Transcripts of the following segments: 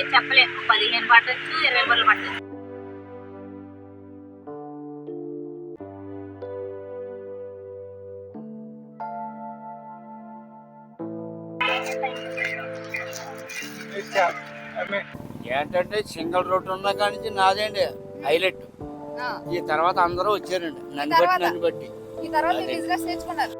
చెప్పలేము పదిహేను పట్టచ్చు ఇరవై బళ్ళు పట్టచ్చు. ఏంటంటే సింగిల్ రోడ్ ఉన్న కాడి నుంచి నాదేండి హైలైట్. ఆ, ఈ తర్వాత అందరూ వచ్చారండి. నన్ను? బట్టి నన్ను బట్టి. ఈ తర్వాత. బిజినెస్ నేర్చుకున్నారు?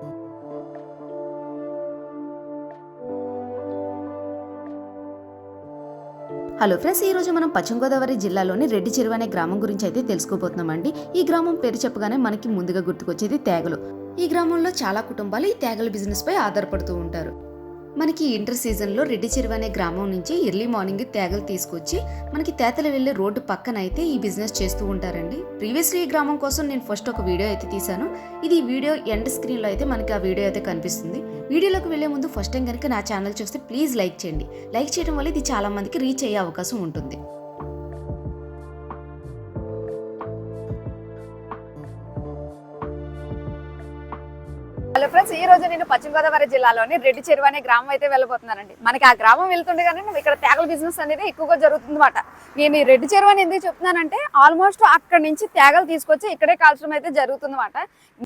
హలో ఫ్రెండ్స్ ఈ రోజు మనం పశ్చిమ గోదావరి జిల్లాలోని రెడ్డి చెరువు అనే గ్రామం గురించి అయితే తెలుసుకోబోతున్నామండి. ఈ గ్రామం పేరు చెప్పగానే మనకి ముందుగా గుర్తుకొచ్చేది తేగలు. ఈ గ్రామంలో చాలా కుటుంబాలు ఈ తేగల బిజినెస్ పై ఆధారపడుతూ ఉంటారు. మనకి ఇంటర్ సీజన్లో రెడ్డి చెరువు అనే గ్రామం నుంచి ఎర్లీ మార్నింగ్ తేగలు తీసుకొచ్చి మనకి తేతలు వెళ్ళే రోడ్డు పక్కన అయితే ఈ బిజినెస్ చేస్తూ ఉంటారండి. ప్రీవియస్లీ ఈ గ్రామం కోసం నేను ఫస్ట్ ఒక వీడియో అయితే తీశాను. ఇది వీడియో ఎండ్ స్క్రీన్లో అయితే మనకి ఆ వీడియో అయితే కనిపిస్తుంది. వీడియోలోకి వెళ్ళే ముందు ఫస్ట్ టైం కనుక నా ఛానల్ చూస్తే ప్లీజ్ లైక్ చేయండి. లైక్ చేయడం వల్ల ఇది చాలా మందికి రీచ్ అయ్యే అవకాశం ఉంటుంది. హలో ఫ్రెండ్స్ ఈ రోజు నేను పశ్చిమ గోదావరి జిల్లాలోని రెడ్డి చెరువు అనే గ్రామం అయితే వెళ్ళబోతున్నానండి. మనకి ఆ గ్రామం వెళ్తుండగానే ఇక్కడ తేగల బిజినెస్ అనేది ఎక్కువగా జరుగుతుందన్నమాట. నేను ఈ రెడ్డి చెరువు అని ఎందుకు చెప్తున్నానంటే ఆల్మోస్ట్ అక్కడ నుంచి తేగలు తీసుకొచ్చి ఇక్కడే కాల్చడం అయితే జరుగుతుందన్నమాట.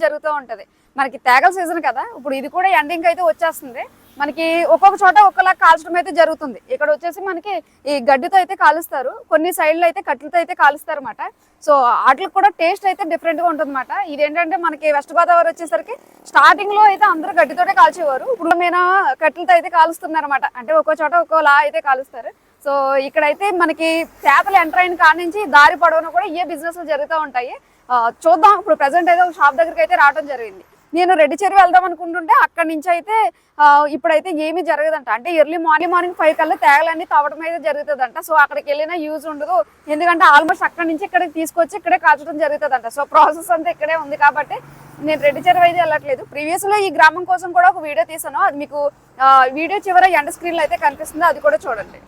జరుగుతూ ఉంటుంది. మనకి తేగల సీజన్ కదా ఇప్పుడు ఇది కూడా ఎండింగ్ అయితే వచ్చేస్తుంది. మనకి ఒక్కొక్క చోట ఒక్కలా కాల్చడం అయితే జరుగుతుంది. ఇక్కడ వచ్చేసి మనకి ఈ గడ్డితో అయితే కాలుస్తారు. కొన్ని సైడ్లు అయితే కట్టెలతో అయితే కాలుస్తారు అనమాట సో వాటికి కూడా టేస్ట్ అయితే డిఫరెంట్గా ఉంటుంది అనమాట ఇదేంటంటే మనకి వెస్ట్ గోదావరి వచ్చేసరికి స్టార్టింగ్లో అయితే అందరూ గడ్డితోటే కాల్చేవారు. ఇప్పుడు మీద కట్టెలతో అయితే కాలుస్తున్నారు అనమాట అంటే ఒక్కో చోట ఒక్కోలా అయితే కాలుస్తారు. సో ఇక్కడైతే మనకి చేపలు ఎంటర్ అయిన కాడ నుంచి దారి పొడవున కూడా ఏ బిజినెస్ జరుగుతూ ఉంటాయి. చూద్దాం. ఇప్పుడు ప్రజెంట్ అయితే ఒక షాప్ దగ్గరికి అయితే రావడం జరిగింది. నేను రెడ్డి చెరువు వెళ్దాం అనుకుంటుంటే అక్కడి నుంచి అయితే ఇప్పుడైతే ఏమీ జరగదంట. అంటే ఎర్లీ మార్నింగ్ మార్నింగ్ ఫైవ్ కల్లా తేగలన్నీ తవ్వడం అయితే జరుగుతుందంట. సో అక్కడికి వెళ్ళినా యూజ్ ఉండదు. ఎందుకంటే ఆల్మోస్ట్ అక్కడి నుంచి ఇక్కడికి తీసుకొచ్చి ఇక్కడే కాల్చడం జరుగుతుందంట. సో ప్రాసెస్ అంతా ఇక్కడే ఉంది కాబట్టి నేను రెడ్డి చెరువు అయితే వెళ్ళట్లేదు. ప్రీవియస్లో ఈ గ్రామం కోసం కూడా ఒక వీడియో తీసాను. అది మీకు వీడియో చివర ఎండ స్క్రీన్లో అయితే కనిపిస్తుంది. అది కూడా చూడండి.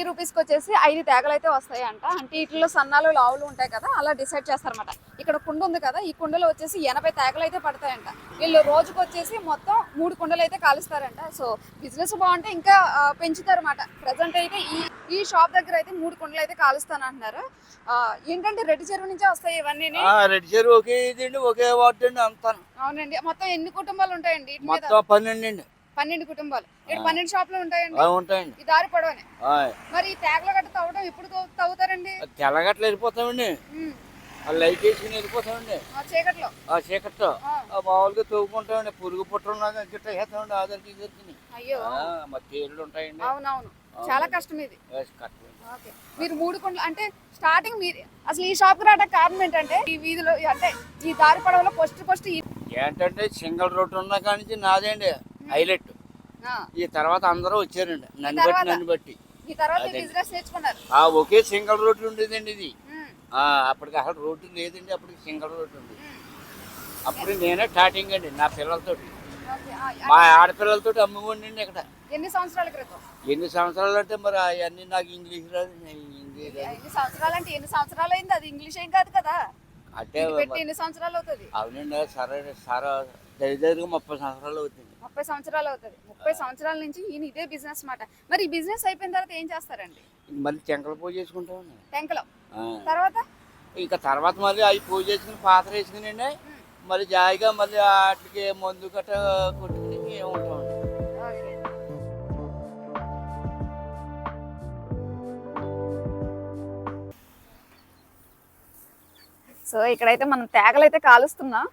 ఫిఫ్టీ రూపీస్కి వచ్చేసి ఐదు తేగలు అయితే వస్తాయి అంట అంటే వీటిలో సన్నాలు లావులు ఉంటాయి కదా అలా డిసైడ్ చేస్తారన్నమాట. ఇక్కడ కుండ ఉంది కదా ఈ కుండలో వచ్చేసి ఎనభై తేగలు అయితే పడతాయంట. వీళ్ళు రోజుకు వచ్చేసి మొత్తం మూడు కుండలు అయితే కాలుస్తారంట. సో బిజినెస్ బాగుంటే ఇంకా పెంచుతారన్నమాట. ప్రజెంట్ అయితే ఈ ఈ షాప్ దగ్గర అయితే మూడు కుండలు అయితే కాలుస్తాను అంటున్నారు ఏంటంటే రెడ్డి చెరువు నుంచే వస్తాయి ఇవన్నీ రెడ్డి చెరువు ఒకే ఒకే వార్డు అండి అంతా అవునండి. మొత్తం ఎన్ని కుటుంబాలు ఉంటాయండి? మొత్తం పన్నెండు అండి పన్నెండు కుటుంబాలు. ఇక్కడ పన్నెండు షాపులు ఉంటాయండి. ఉంటాయండి. ఈ దారి పొడవనే. మరి ఈ తేగల గట్ట తవ్వడం ఎప్పుడు తవ్వు- తవ్వుతారండి? తెల్లగట్లు వెళ్ళిపోతామండి. లైట్ వేసుకుని వెళ్ళిపోతామండి. ఆ చీకట్లో. ఆ చీకట్లో. మామూలుగా తవ్వుకుంటామండి. పురుగు పుట్టడం గిట్ట వేస్తామండి ఆధారికి ఇద్దరికి అయ్యో. మా తేళ్ళు ఉంటాయండి. అవునవును. చాలా కష్టం ఇది. మీరు మూడు కొండలు అంటే స్టార్టింగ్ మీరు అసలు ఈ షాప్ రావడానికి కారణం ఏంటంటే ఈ వీధిలో అంటే ఈ దారి పడవలో ఫస్ట్ ఫస్ట్ ఏంటంటే సింగిల్ రోడ్ ఉన్న కాడి నుంచి నాదేండి. హైలైట్. ఈ తర్వాత అందరూ వచ్చారండి. నన్ను బట్టి? నన్ను బట్టి. ఆ ఒకే సింగిల్ రోడ్డు ఉండేదండి ఇది. అప్పటికి అసలు రోడ్డు లేదండి అప్పటికి సింగిల్ రోడ్డు ఉంది అప్పుడు నేనే స్టార్టింగ్ అండి నా పిల్లలతోటి. మా ఆడపిల్లలతో అమ్ముకోండి ఇక్కడ. ఎన్ని సంవత్సరాల క్రితం? ఎన్ని సంవత్సరాలు అంటే మరి అవన్నీ నాకు ఇంగ్లీష్ రాదు. ఎన్ని సంవత్సరాలు అంటే ఎన్ని సంవత్సరాలు అయింది అది? ఇంగ్లీష్ ఏం కాదు కదా. అంటే పెట్టి ఎన్ని సంవత్సరాలు అవుతుంది? అవునండి సరే సరే దగ్గరగా ముప్పై సంవత్సరాలు అవుతుంది. ముప్పై సంవత్సరాలు అవుతుంది. ముప్పై సంవత్సరాల నుంచి ఈయన ఇదే బిజినెస్ మాట. మరి ఈ బిజినెస్ అయిపోయిన తర్వాత ఏం చేస్తారండి? మళ్ళీ చెంకల పూజ చేసుకుంటామండి. టెంకలో. తర్వాత? ఇంకా తర్వాత మళ్ళీ అవి పూజ చేసుకుని పాత్ర వేసుకుని మళ్ళీ జాయిగా మళ్ళీ వాటికి మందు గట్ట కొట్టుకుని మేము సో ఇక్కడైతే మనం తేగలైతే కాలుస్తున్నాం.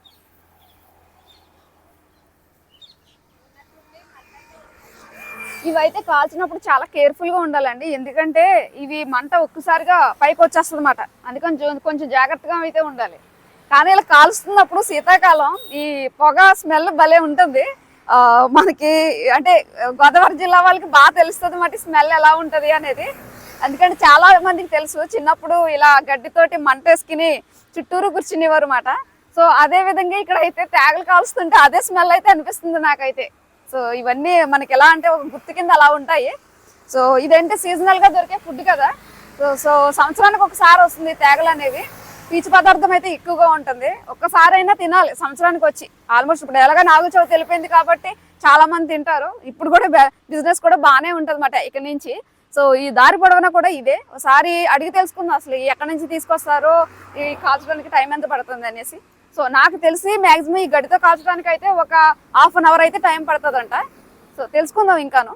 ఇవైతే కాల్చినప్పుడు చాలా కేర్ఫుల్గా ఉండాలండి. ఎందుకంటే ఇవి మంట ఒక్కసారిగా పైకి వచ్చేస్తుంది అనమాట అందుకని కొంచెం జాగ్రత్తగా అయితే ఉండాలి. కానీ ఇలా కాలుస్తున్నప్పుడు శీతాకాలం ఈ పొగ స్మెల్ భలే ఉంటుంది. ఆ, మనకి అంటే గోదావరి జిల్లా వాళ్ళకి బాగా తెలుస్తుంది మరి స్మెల్ ఎలా ఉంటది అనేది. ఎందుకంటే చాలా మందికి తెలుసు చిన్నప్పుడు ఇలా గడ్డితోటి మంటేసుకుని చుట్టూరు కూర్చునేవారు మాట. సో అదే విధంగా ఇక్కడ అయితే తేగలు కాల్స్తుంటే అదే స్మెల్ అయితే అనిపిస్తుంది నాకైతే. సో ఇవన్నీ మనకి ఎలా అంటే ఒక గుర్తు కింద అలా ఉంటాయి. సో ఇదంటే సీజనల్గా దొరికే ఫుడ్ కదా. సో సో సంవత్సరానికి ఒకసారి వస్తుంది తేగలు అనేవి. పీచు పదార్థం అయితే ఎక్కువగా ఉంటుంది. ఒక్కసారైనా తినాలి సంవత్సరానికి వచ్చి. ఆల్మోస్ట్ ఇప్పుడు ఎలాగ నాలుగు చవితి వెళ్ళిపోయింది కాబట్టి చాలా మంది తింటారు. ఇప్పుడు కూడా బిజినెస్ కూడా బాగానే ఉంటుంది అన్నమాట ఇక్కడ నుంచి. సో ఈ దారి పొడవునా కూడా ఇదే. ఒకసారి అడిగి తెలుసుకుందాం అసలు ఎక్కడి నుంచి తీసుకొస్తారో ఈ కాల్చడానికి టైం ఎంత పడుతుంది అనేసి. సో నాకు తెలిసి మాక్సిమం ఈ గడితో కాల్చడానికి అయితే ఒక హాఫ్ అన్ అవర్ అయితే టైం పడుతుందంట. సో తెలుసుకుందాం ఇంకాను.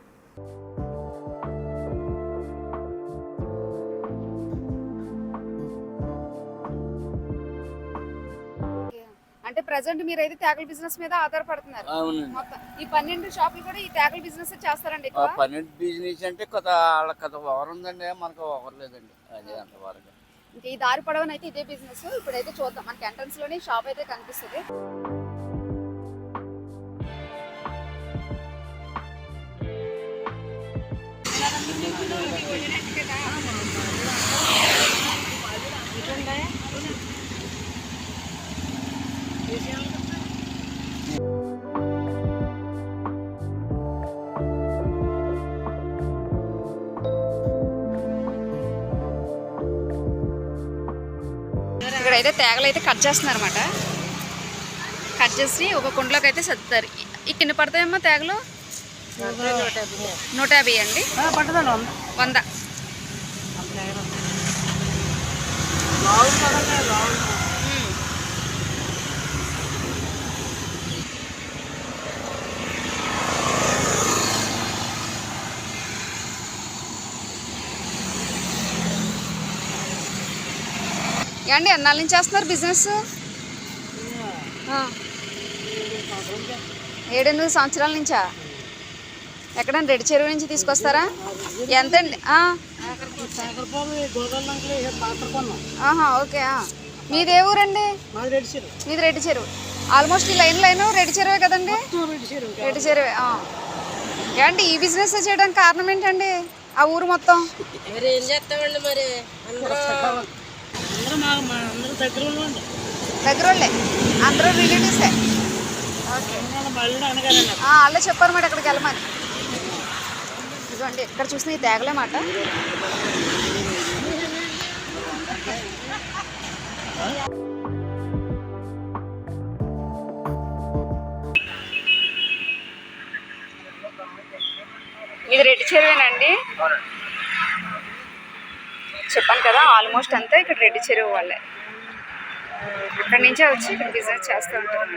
ప్రజెంట్ మీరైతే తేగల బిజినెస్ మీద ఆధారపడుతున్నారు. అవునండి. మొత్తం ఈ పన్నెండు షాపులు కూడా ఈ తేగల బిజినెస్ చేస్తారండి ఎక్కువ? పన్నెండు బిజినెస్ అంటే కొత్త వాళ్ళ కథ ఓవర్ ఉందండి? మనకు ఓవర్ లేదండి అదే అంతవరకు ఇంకా ఈ దారి పొడవున అయితే ఇదే బిజినెస్. ఇప్పుడైతే చూద్దాం. మనకి ఎంట్రన్స్లోనే షాప్ అయితే కనిపిస్తుంది. ఇక్కడైతే తేగలు అయితే కట్ చేస్తున్నారు అనమాట కట్ చేసి ఒక కుండలోకి అయితే సర్దుతారు. ఈ కింద పడతాయమ్మా తేగలు? నూట యాభై అండి. వంద. ఏమండి ఎన్నాళ్ళ నుంచి చేస్తున్నారు బిజినెస్ ఏడెనిమిది సంవత్సరాల నుంచా? ఎక్కడైనా రెడ్డి చెరువు నుంచి తీసుకొస్తారా? ఎంతండి? అండి ఓకే మీది ఏ ఊరండి? మీది రెడ్డి చెరువు. ఆల్మోస్ట్ ఈ లైన్ లైన్ రెడ్డి చెరువే కదండి? రెడ్డి చెరువే ఏమండి ఈ బిజినెస్ చేయడానికి కారణం ఏంటండి? ఆ ఊరు మొత్తం? మరి ఏం చేస్తామండి మరి? దగ్గర వాళ్ళే అందరూ రిలేటివ్సే. ఓకే. వాళ్ళే చెప్పారు మాట అక్కడికి వెళ్ళమని. ఇదిగోండి ఇక్కడ చూసిన ఈ తేగలే మాట. ఇది రెడ్డి చెరువేనండి. చెప్పాను కదా ఆల్మోస్ట్ అంతా ఇక్కడ రెడ్డి చెరువు వాళ్ళే. అక్కడి నుంచే వచ్చి ఇక్కడ బిజినెస్ చేస్తూ ఉంటారు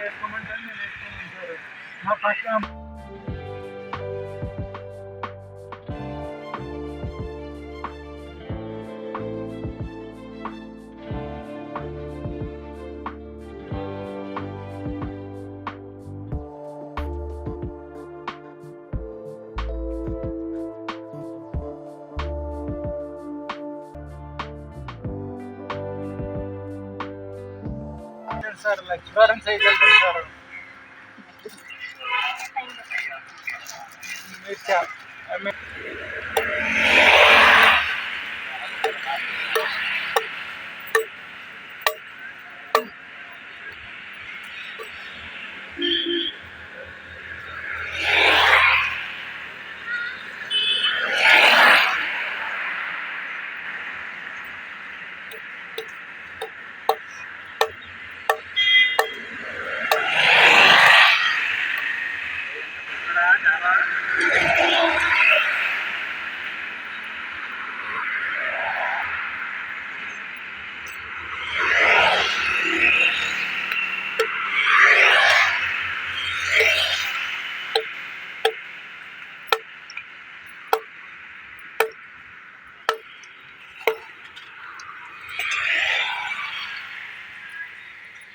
సార్ లక్ష్మీవారం చేయగలుగుతాం సార్ మీరు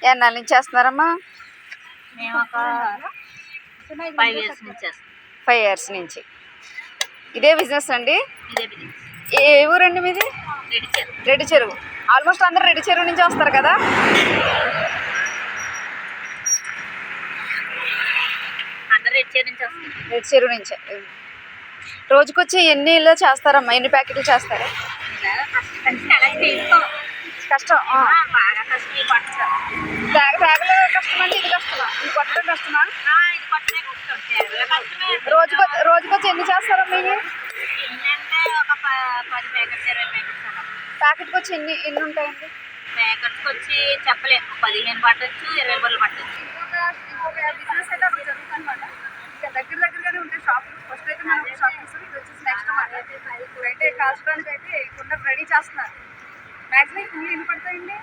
ఎన్నాళ్ళ నుంచి చేస్తున్నారమ్మా? మేము ఒక ఫైవ్ ఇయర్స్ నుంచి చేస్తాం ఫైవ్ ఇయర్స్ నుంచి. ఇదే బిజినెస్ అండి? ఏ ఊరండి మీది? రెడ్డి చెరువు. ఆల్మోస్ట్ అందరు రెడ్డి చెరువు నుంచి వస్తారు కదా? రెడ్డి చెరువు నుంచే రోజుకొచ్చి ఎన్ని ఇల్లు చేస్తారమ్మా? ఎన్ని ప్యాకెట్లు చేస్తారా? కష్టం అలా చేస్తాం. కష్టం. ఆ. బాగా కష్టం ఈ పట్ట తేగ తేగలో కష్టం అంటే ఇది కష్టమా? ఇది కొట్టడం కష్టమా? రోజుకు రోజుకొచ్చి ఎన్ని చేస్తారా మీరు ప్యాకెట్కి వచ్చి ఎన్ని ఎన్ని ఉంటాయండి? ప్యాకెట్స్కి వచ్చి చెప్పలేము పదిహేను పట్టొచ్చు ఇరవై బళ్ళు పట్టొచ్చు. ఇంకొక ఇంకొక బిజినెస్ అయితే అక్కడ జరుగుతుంది అనమాట ఇంకా దగ్గర దగ్గరగానే ఉంటాయి షాపులు. ఫస్ట్ అయితే మనం షాప్ చూస్తాం ఇది వచ్చేసి నెక్స్ట్ మాట ఇప్పుడైతే కాల్చడానికి అయితే కుండ రెడీ చేస్తున్నారు. మ్యాక్సిమం కుండలు ఎన్ని పడతాయండి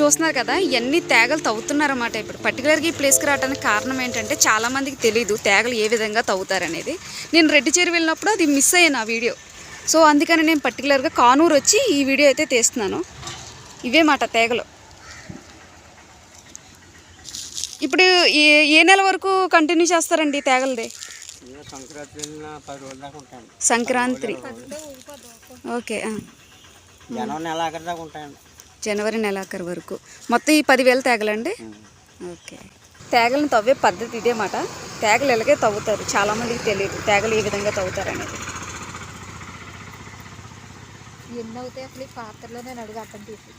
చూస్తున్నారు కదా ఇవన్నీ తేగలు తవ్వుతున్నారన్నమాట. ఇప్పుడు పర్టికులర్గా ఈ ప్లేస్కి రావడానికి కారణం ఏంటంటే చాలా మందికి తెలియదు తేగలు ఏ విధంగా తవ్వుతారనేది. నేను రెడ్డి చేరి వెళ్ళినప్పుడు అది మిస్ అయ్యాను ఆ వీడియో సో అందుకని నేను పర్టికులర్గా కానూరు వచ్చి ఈ వీడియో అయితే తీస్తున్నాను. ఇవే మాట తేగలు. ఇప్పుడు ఏ ఏ నెల వరకు కంటిన్యూ చేస్తారండి ఈ తేగలది? సంక్రాంతి ఓకే ఆ. జనం నెల ఆఖరి దాకా ఉంటాయండి. జనవరి నెలాఖరు వరకు. మొత్తం ఈ పదివేలు తేగలండి? ఓకే. తేగలను తవ్వే పద్ధతి ఇదే మాట. తేగలు ఇలాగే తవ్వుతారు? చాలామందికి తెలియదు తేగలు ఏ విధంగా తవ్వుతారు అనేది. ఎన్ని అవుతాయి అసలు ఈ పాత్రలో నేను అడుగు అడ్డం తీసి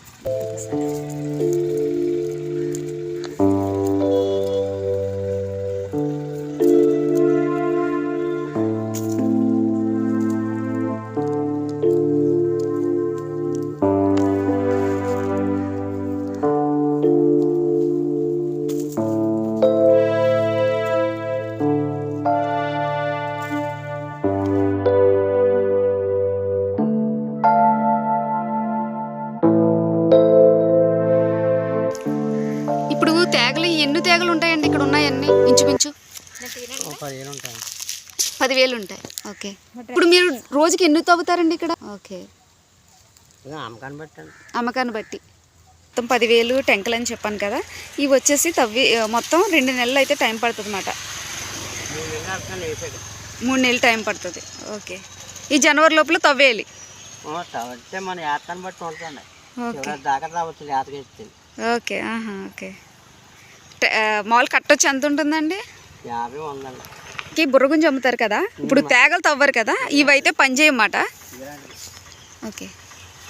రోజుకి ఎన్ని తవ్వుతారండి ఇక్కడ? ఓకే. అమ్మకాన్ని బట్టి. మొత్తం పదివేలు టెంకలు అని చెప్పాను కదా ఇవి వచ్చేసి తవ్వి మొత్తం రెండు నెలలు అయితే టైం పడుతుంది అన్నమాట మూడు నెలలు టైం పడుతుంది. ఓకే. ఈ జనవరి లోపల తవ్వేయాలి. తవ్వితే మన యాత్రని బట్టి ఉంటుంది ఓకే. ఓకే మామూలు కట్టొచ్చి ఎంత ఉంటుందండి? యాభై వందండి. ఈ బుర్రగుంజి అమ్ముతారు కదా? ఇప్పుడు తేగలు తవ్వరు కదా? ఇవైతే పని చేయమాట. ఓకే.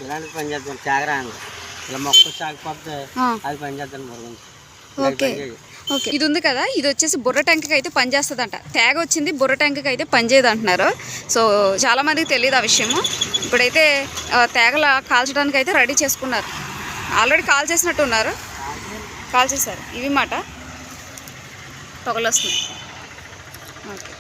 ఇలాంటి పని చేద్దాం. చాగరా అండి ఇలా మొక్క సాగిపోతే ఆ, అది పని చేద్దాం మురుగుంది ఓకే. ఓకే. ఇది ఉంది కదా? ఇది వచ్చేసి బుర్ర ట్యాంక్కి అయితే పనిచేస్తుందంట తేగ వచ్చింది బుర్ర ట్యాంక్కి అయితే పనిచేయదు అంటున్నారు సో చాలా మందికి తెలియదు ఆ విషయము. ఇప్పుడైతే తేగల కాల్చడానికి అయితే రెడీ చేసుకున్నారు. ఆల్రెడీ కాల్ చేసినట్టు ఉన్నారు కాల్ చేశారు. ఇవి మాట. పొగలు వస్తున్నాయి. ఓకే.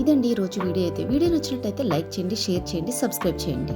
ఇదండి ఈరోజు వీడియో అయితే. వీడియో నచ్చినట్టయితే లైక్ చేయండి షేర్ చేయండి సబ్స్క్రైబ్ చేయండి.